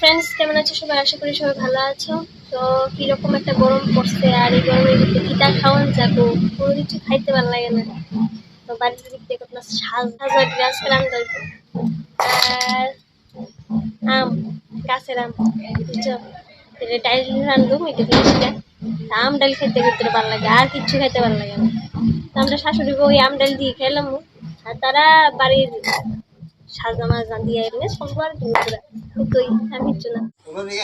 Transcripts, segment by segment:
Friends কেমন আছো সবাই? আশা করি সবাই ভালো আছো। তো কীরকম একটা গরম পড়ছে আর এই গরমের ভিতরে কিতা খাওয়ান যাব। কোনো কিছু খাইতে ভালো লাগে না। তো বাড়িতে দিক থেকে আপনার সাজ সাজা গ্রাস রান্ধতে হইতো আর আম, গাছের আম, বুঝছ? ডাইল রান্ধুম এটা দিয়ে তা আম ডাল খাইতে ভিতরে ভালো লাগে, আর কিচ্ছু খাইতে ভালো লাগে না। তো আমরা শাশুড়ি বউ আম ডাল দিয়ে খেলাম। আর তারা বাড়ির না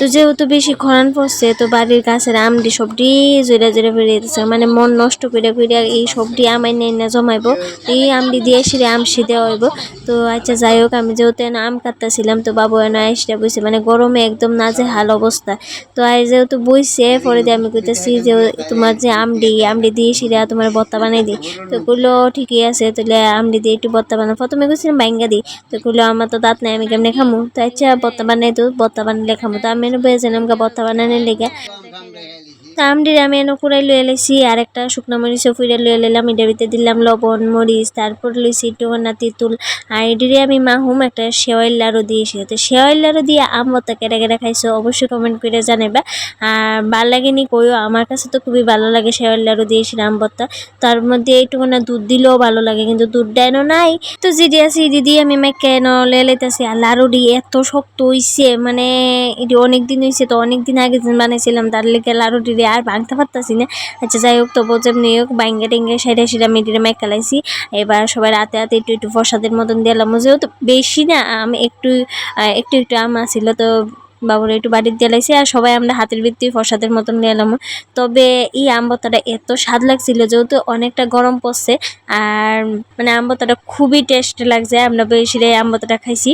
তো যেহেতু বেশি খরান পড়ছে তো বাড়ির গাছের আমডি সবটি জোরে জোরে বেরিয়ে দিচ্ছে মানে মন নষ্ট করে করে এই সবটি আমায় নেই না জমাইবো এই আমডি দিয়ে সিঁড়ে আম সিঁড়ে হইব। তো আচ্ছা যাই হোক আমি যেহেতু এনে আম কাটতেছিলাম তো বাবু এনে আইসটা বইছে। মানে গরমে একদম নাজে হাল অবস্থা। তো আই যেহেতু বইছে পরে দিয়ে আমি কইতেছি যে তোমার যে আমডি আমডি দিয়ে সিঁড়ে তোমার বত্তা বানাই দিই। তো কইলো ঠিকই আছে তাহলে আমডি দিয়ে একটু বত্তা বানাও। প্রথমে কইছিলাম বাইঙ্গা দিই। তো কইলো, আমার তো দাঁত নেই, আমি কেমনে খামু? তো আচ্ছা বত্তা বানাই তো বত্তা বানাইলে খামু তো আমি বেজে গা বত্তা বানানোর লেগে তা আমডির আমি এনে কুড়াই লয়ে এলাইছি আর একটা শুকনো মরিচও ফুইরা লয়ে এলাম এটার ভিতরে দিলাম লবণ মরিচ তারপর লইছি টোনা তিতুল আর এটিরে আমি মাহুম একটা সেওয়াইল লাড়ু দিয়েছি তো সেওয়াইল লাড়ু দিয়ে আম মতো কেটে কেটে খাইছো অবশ্যই কমেন্ট করে জানাবা আর ভালো লাগেনি কইও আমার কাছে তো খুবই ভালো লাগে সেওয়াইল লাড়ু দিয়েছি আম ভর্তা তার মধ্যে এইটুকু না দুধ দিলেও ভালো লাগে, কিন্তু দুধ দেয় নাই। তো জিডি আছে দিদি আমি মেকে লয়ে লাইতেছি আর লাড়ুটি এত শক্ত হইছে মানে এটি অনেক দিন হইছে তো অনেক দিন আগে দিন বানাইছিলাম তার লেগে লাড়ুটি আর ভাঙতে পারতাছি না। আচ্ছা যাই হোক তবু যেমনি হোক বাইঙ্গে টেঙ্গে সাইডে সেটা মিডিয়ে মেকালাইছি এবার সবাই রাতে রাতে একটু একটু প্রসাদের মতন দিলাম যেহেতু বেশি না, আমি একটু একটু একটু আম আসছিল তো বাবুরা একটু বাড়ির দিলাইছি আর সবাই আমরা হাতের বৃত্তি প্রসাদের মতন নিয়ে এলাম। তবে এই আম্বতাটা এত স্বাদ লাগছিল, যেহেতু অনেকটা গরম পড়ছে। আর মানে আম্বতাটা খুবই টেস্ট লাগছে। আমরা বেশি আম্বতাটা খাইছি।